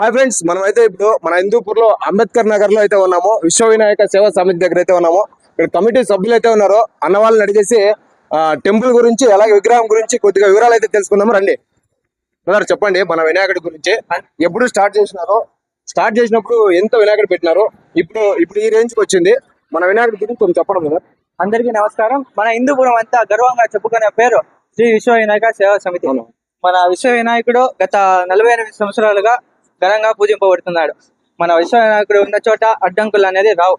Hi friends మనం అయితే ఇప్పుడు మన హిందూపూర్లో అంబేద్కర్ నగర్లో అయితే ఉన్నాము. విశ్వ వినాయక సేవా సమితి దగ్గర అయితే ఉన్నాము. ఇక్కడ కమిటీ సభ్యులు అయితే ఉన్నారు అన్న వాళ్ళని అడిగేసి టెంపుల్ గురించి అలాగే విగ్రహం గురించి కొద్దిగా వివరాలు అయితే తెలుసుకుందాము. రండి. బ్రదర్ చెప్పండి మన వినాయకుడి గురించి. ఎప్పుడు స్టార్ట్ చేసినారో స్టార్ట్ చేసినప్పుడు ఎంత వినాయకుడు పెట్టినారో ఇప్పుడు ఇప్పుడు ఈ రేంజ్కి వచ్చింది. మన వినాయకుడి గురించి కొంచెం చెప్పడం బ్రదర్. అందరికీ నమస్కారం. మన హిందూపురం అంతా గర్వంగా చెప్పుకునే పేరు శ్రీ విశ్వ వినాయక సేవా సమితి. మన విశ్వ వినాయకుడు గత నలభై ఎనిమిది సంవత్సరాలుగా ఘనంగా పూజింపబడుతున్నాడు. మన విశ్వ వినాయకుడు ఉన్న చోట అడ్డంకులు అనేది రావు.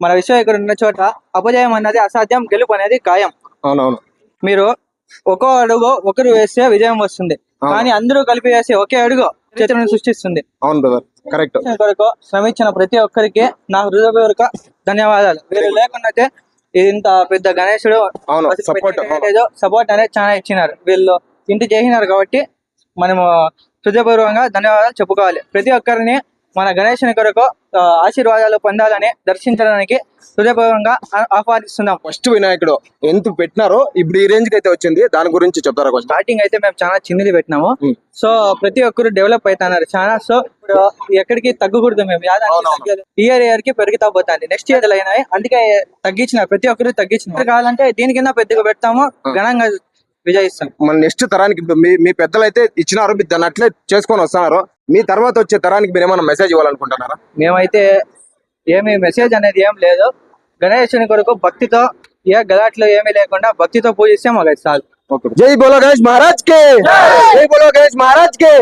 మన విశ్వ వినాయకుడు ఉన్న చోట అపజయం అన్నది అసాధ్యం గెలుపు అనేది ఖాయం. అవునవును. మీరు ఒక్కో అడుగు ఒకరు వేస్తే విజయం వస్తుంది. కానీ అందరూ కలిపి వేసి ఒకే అడుగు చరిత్రను సృష్టిస్తుంది. అవును బ్రదర్. కరెక్ట్ కొరకు శ్రమించిన ప్రతి ఒక్కరికి నా హృదయపూర్వక ధన్యవాదాలు. వీరు లేకున్నట్టే ఇది ఇంత పెద్ద గణేశుడు సపోర్ట్ సపోర్ట్ అనేది చాలా ఇచ్చినారు. వీళ్ళు ఇంత చేసినారు కాబట్టి మనము హృదయపూర్వకంగా ధన్యవాదాలు చెప్పుకోవాలి. ప్రతి ఒక్కరిని మన గణేశుని కొరకు ఆశీర్వాదాలు పొందాలని దర్శించడానికి హృదయపూర్వకంగా ఆ- ఆహ్వానిస్తున్నాం. ఫస్ట్ వినాయకుడు ఎంత పెట్టినారో ఇప్పుడు ఈ రేంజ్ అయితే వచ్చింది. దాని గురించి చెప్తారా స్టార్టింగ్ అయితే మేము చాలా చిన్నది పెట్టినాము. సో ప్రతి ఒక్కరు డెవలప్ అవుతున్నారు చాలా. సో ఇప్పుడు ఎక్కడికి తగ్గకూడదు మేము. ఇయర్ ఇయర్కి పెరుగుతా పోతుంది. నెక్స్ట్ ఇయర్ అయినాయి అందుకే తగ్గించినారు ప్రతి ఒక్కరు తగ్గించినారు కావాలంటే దీని కింద పెద్దగా పెడతాము. ఘనంగా విజయిస్తాం. మన నెక్స్ట్ తరానికి మీ మీ పెద్దలు అయితే ఇచ్చినారు మీరు దాన్ని అట్లే చేసుకొని వస్తున్నారు మీ తర్వాత వచ్చే తరానికి మీరు ఏమైనా మెసేజ్ ఇవ్వాలనుకుంటున్నారా? మేమైతే ఏమి మెసేజ్ అనేది ఏం లేదు. గణేశుని కొరకు భక్తితో ఏ గలాట్లు ఏమీ లేకుండా భక్తితో పూజిస్తే మాకు చాలు. జై బోలో గణేష్ మహారాజ్ కే! జై! బోలో గణేష్ మహారాజ్ కే!